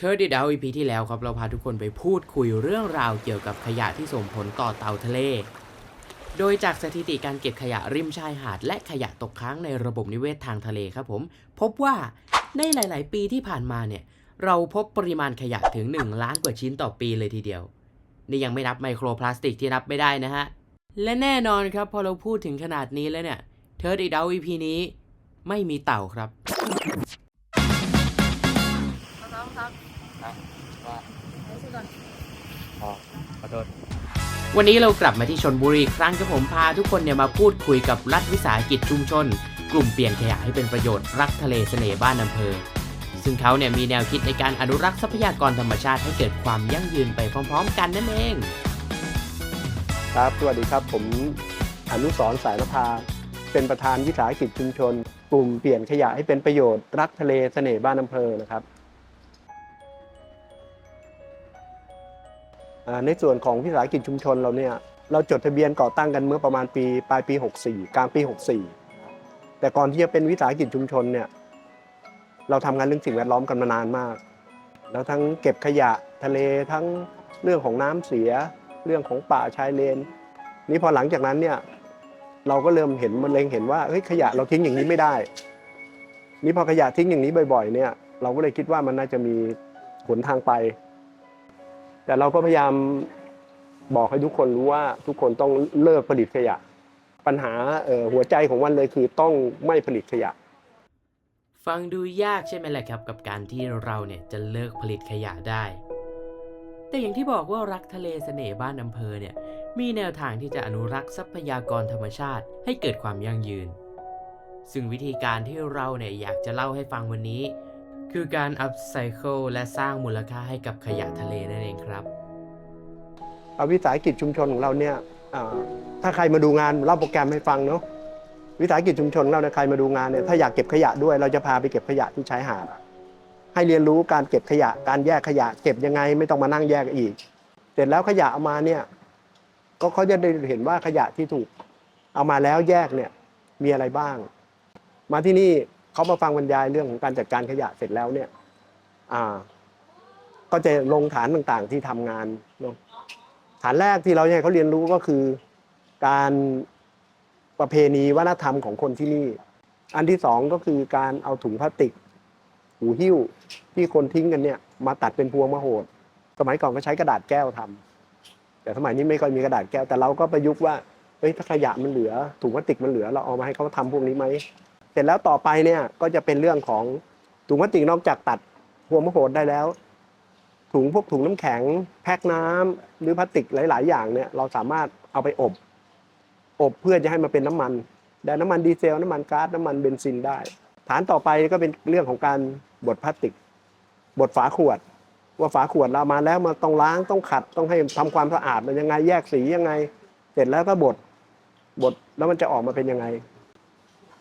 ชิร์ดดาวอีพีที่แล้วครับ เราพาทุกคนไปพูดคุยเรื่องราวเกี่ยวกับขยะที่ส่งผลต่อเต่าทะเล โดยจากสถิติการเก็บขยะริมชายหาด และขยะตกค้างในระบบนิเวศทางทะเลครับผม พบว่าในหลาย ๆ ปีที่ผ่านมาเนี่ย เราพบปริมาณขยะถึง 1 ล้านกว่าชิ้นต่อปีเลยทีเดียว นี่ยังไม่นับไมโครพลาสติกที่นับไม่ได้นะฮะ และแน่นอนครับพอเราพูดถึงขนาดนี้แล้วเนี่ยเทิร์ดดาวอีพีนี้ไม่มีเต่าครับ นะว่าเดี๋ยวสิก่อนอ๋อขอโทษวันนี้เรากลับมาที่ชนบุรีอีกครั้งครับผมพาทุกคนเนี่ยมาพูดคุยกับรัฐวิสาหกิจชุมชน กลุ่มเปลี่ยนขยะให้เป็นประโยชน์รักทะเลเสน่ห์บ้านอำเภอ ซึ่งเขาเนี่ยมีแนวคิดในการอนุรักษ์ทรัพยากรธรรมชาติให้เกิดความยั่งยืนไปพร้อม ๆ กันนั่นเอง ครับสวัสดีครับผมอนุสรณ์สายนภาเป็นประธานวิสาหกิจชุมชน กลุ่มเปลี่ยนขยะให้เป็นประโยชน์รักทะเลเสน่ห์บ้านอำเภอนะครับ ในส่วนของวิสาหกิจชุมชนเราเนี่ยเราจดทะเบียนก่อตั้งกันเมื่อประมาณปีปลายปี 64 กลางปี 64 แต่ก่อนที่จะเป็นวิสาหกิจชุมชนเนี่ยเราทำงานเรื่องสิ่งแวดล้อมกันมานานมาก แล้วทั้งเก็บขยะทะเลทั้งเรื่องของน้ำเสีย เรื่องของป่าชายเลน นี่พอหลังจากนั้นเนี่ยเราก็เริ่มเห็นมันเล็งเห็นว่าเฮ้ยขยะเราทิ้งอย่างนี้ไม่ได้ นี่พอขยะทิ้งอย่างนี้บ่อย ๆ เนี่ย เราก็เลยคิดว่ามันน่าจะมีหนทางไป แต่เราก็พยายามบอกให้ทุกคนรู้ว่าทุกคนต้องเลิกผลิตขยะ ปัญหาหัวใจของมันเลยคือต้องไม่ผลิตขยะ ฟังดูยากใช่ไหมล่ะครับ กับการที่เราเนี่ยจะเลิกผลิตขยะได้ แต่อย่างที่บอกว่ารักทะเลเสน่ห์บ้านอำเภอเนี่ยมีแนวทางที่จะอนุรักษ์ทรัพยากรธรรมชาติ ให้เกิดความยั่งยืน ซึ่งวิธีการที่เราเนี่ยอยากจะเล่าให้ฟังวันนี้ คือการ upcycle และสร้างมูลค่าให้กับขยะทะเลนั่นเองครับเอาวิสาหกิจชุมชนของเราเนี่ยถ้าใครมาดูงานเล่าโปรแกรมให้ฟังเนาะวิสาหกิจชุมชนเราเนี่ยใครมาดูงานเนี่ยถ้าอยากเก็บขยะด้วยเราจะพาไปเก็บขยะที่ชายหาดให้เรียนรู้การเก็บขยะการแยกขยะ เก็บยังไงไม่ต้องมานั่งแยกอีก เสร็จแล้วขยะเอามาเนี่ยก็เขาจะได้เห็นว่าขยะที่ถูก เอามาแล้วแยกเนี่ยมีอะไรบ้าง มาที่นี่ เขามาฟังบรรยายเรื่องของการจัดการขยะเสร็จแล้วเนี่ยอ่าก็จะลงฐานต่างๆที่ทำงานเนาะฐานแรกที่เราให้เขาเรียนรู้ก็คือการประเพณีวัฒนธรรมของคนที่นี่ อันที่สองก็คือการเอาถุงพลาสติกหูหิ้วที่คนทิ้งกันเนี่ย มาตัดเป็นพวงมโหด สมัยก่อนก็ใช้กระดาษแก้วทำแต่สมัยนี้ไม่ค่อยมีกระดาษแก้วแต่เราก็ประยุกต์ว่าเฮ้ยถ้าขยะมันเหลือถุงพลาสติกมันเหลือ เราเอามาให้เขาทำพวกนี้ไหม ร็จแล้วต่อไปเนี่ยก็จะเป็นเรื่องของถุงพลาสติกนอกจากตัดพวมโหดได้แล้ว ถุงพวกถุงน้ำแข็ง แพ็คน้ำหรือพลาสติกหลาย ๆ อย่างเนี่ยเราสามารถเอาไปอบ อบเพื่อจะให้มันเป็นน้ำมันได้น้ำมันดีเซลน้ำมันก๊าซน้ำมันเบนซินได้ ฐานต่อไปก็เป็นเรื่องของการบดพลาสติก บดฝาขวด ว่าฝาขวดเรามาแล้วมาต้องล้างต้องขัดต้องให้ทำความสะอาดมันยังไงแยกสียังไง เสร็จแล้วก็บดบดแล้วมันจะออกมาเป็นยังไง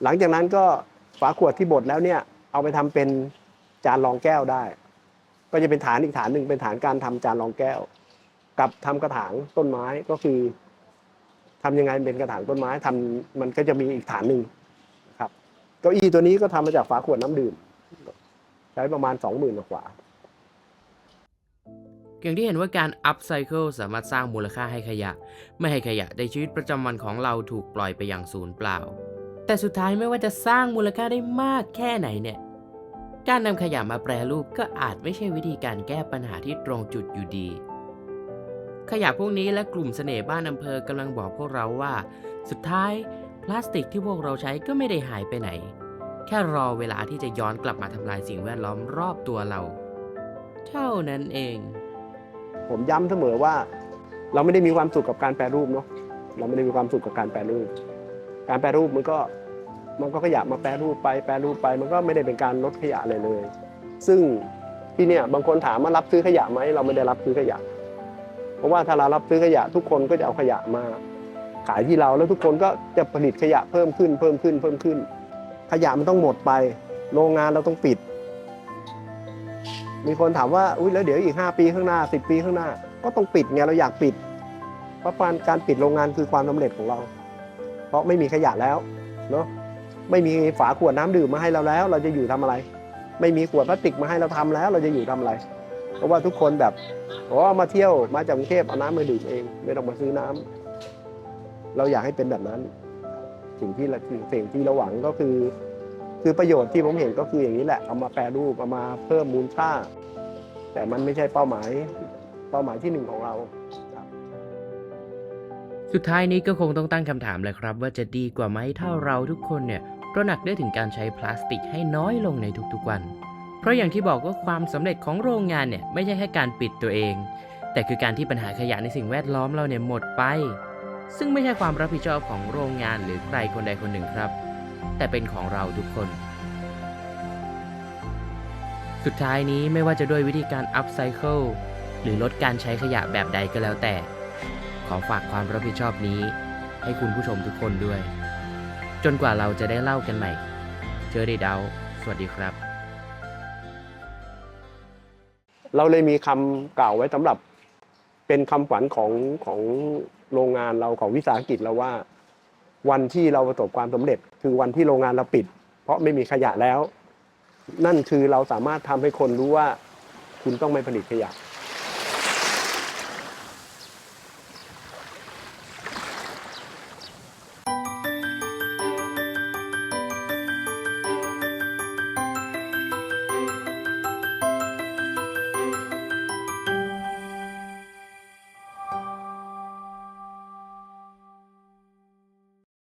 หลังจากนั้นก็ฝาขวดที่บดแล้วเนี่ยเอาไปทำเป็นจานรองแก้วได้ ก็จะเป็นฐานอีกฐานหนึ่งเป็นฐานการทำจานรองแก้ว กับทำกระถางต้นไม้ก็คือทำยังไงเป็นกระถางต้นไม้ทำมันก็จะมีอีกฐานหนึ่งครับเก้าอี้ตัวนี้ก็ทำมาจากฝาขวดน้ำดื่ม ใช้ประมาณสองหมื่นกว่าอย่างที่เห็นว่าการ upcycle สามารถสร้างมูลค่าให้ขยะ ไม่ให้ขยะในชีวิตประจำวันของเราถูกปล่อยไปอย่างศูนย์เปล่า แต่สุดท้ายไม่ว่าจะสร้างมูลค่าได้มากแค่ไหนเนี่ย การนำขยะมาแปรรูปก็อาจไม่ใช่วิธีการแก้ปัญหาที่ตรงจุดอยู่ดี ขยะพวกนี้และกลุ่มเสน่ห์บ้านอำเภอกำลังบอกพวกเราว่า สุดท้ายพลาสติกที่พวกเราใช้ก็ไม่ได้หายไปไหน แค่รอเวลาที่จะย้อนกลับมาทำลายสิ่งแวดล้อมรอบตัวเรา เท่านั้นเอง ผมย้ำเสมอว่า เราไม่ได้มีความสุขกับการแปรรูปเนาะเราไม่ได้มีความสุขกับการแปรรูป การแปรรูปมันก็มันก็ขยะมาแปรรูปไปแปรรูปไป มันก็ไม่ได้เป็นการลดขยะเลยเลย ซึ่งที่เนี่ยบางคนถามว่ารับซื้อขยะไหมเราไม่ได้รับซื้อขยะ เพราะว่าถ้าเรารับซื้อขยะทุกคนก็จะเอาขยะมา ขายที่เราแล้วทุกคนก็จะผลิตขยะเพิ่มขึ้นเพิ่มขึ้นเพิ่มขึ้น ขยะมันต้องหมดไป โรงงานเราต้องปิด มีคนถามว่าอุ้ยแล้วเดี๋ยวอีก 5 ปีข้างหน้า 10 ปีข้างหน้า ก็ต้องปิดไงเราอยากปิดเพราะการปิดโรงงานคือความสำเร็จของเรา ราะไม่มีขยะแล้วเนาะไม่มีฝาขวดน้ำดื่มมาให้เราแล้ว เราจะอยู่ทำอะไร ไม่มีขวดพลาสติกมาให้เราทำแล้ว เราจะอยู่ทำอะไร เพราะว่าทุกคนแบบอ๋อมาเที่ยวมาจากกรุงเทพเอาน้ำมาดื่มเอง ไม่ต้องมาซื้อน้ำเราอยากให้เป็นแบบนั้น สิ่งที่เราสิ่งที่เราหวังก็คือ คือประโยชน์ที่ผมเห็นก็คืออย่างนี้แหละเอามาแปรรูปเอามาเพิ่มมูลค่า แต่มันไม่ใช่เป้าหมาย เป้าหมายที่หนึ่งของเรา สุดท้ายนี้ก็คงต้องตั้งคำถามเลยครับ ว่าจะดีกว่าไหมถ้าเราทุกคนเนี่ยตระหนักได้ถึงการใช้พลาสติกให้น้อยลงในทุกๆวัน เพราะอย่างที่บอกว่าความสำเร็จของโรงงานเนี่ยไม่ใช่แค่การปิดตัวเอง แต่คือการที่ปัญหาขยะในสิ่งแวดล้อมเราเนี่ยหมดไป ซึ่งไม่ใช่ความรับผิดชอบของโรงงานหรือใครคนใดคนหนึ่งครับ แต่เป็นของเราทุกคน สุดท้ายนี้ไม่ว่าจะด้วยวิธีการ upcycle หรือลดการใช้ขยะแบบใดก็แล้วแต่ ขอฝากความรับผิดชอบนี้ ให้คุณผู้ชมทุกคนด้วย จนกว่าเราจะได้เล่ากันใหม่ เจอได้เดาสวัสดีครับ เราเลยมีคำกล่าวไว้สำหรับ เป็นคำขวัญของของโรงงานเราของวิสาหกิจเราว่า วันที่เราประสบความสำเร็จ คือวันที่โรงงานเราปิด เพราะไม่มีขยะแล้ว นั่นคือเราสามารถทำให้คนรู้ว่า คุณต้องไม่ผลิตขยะ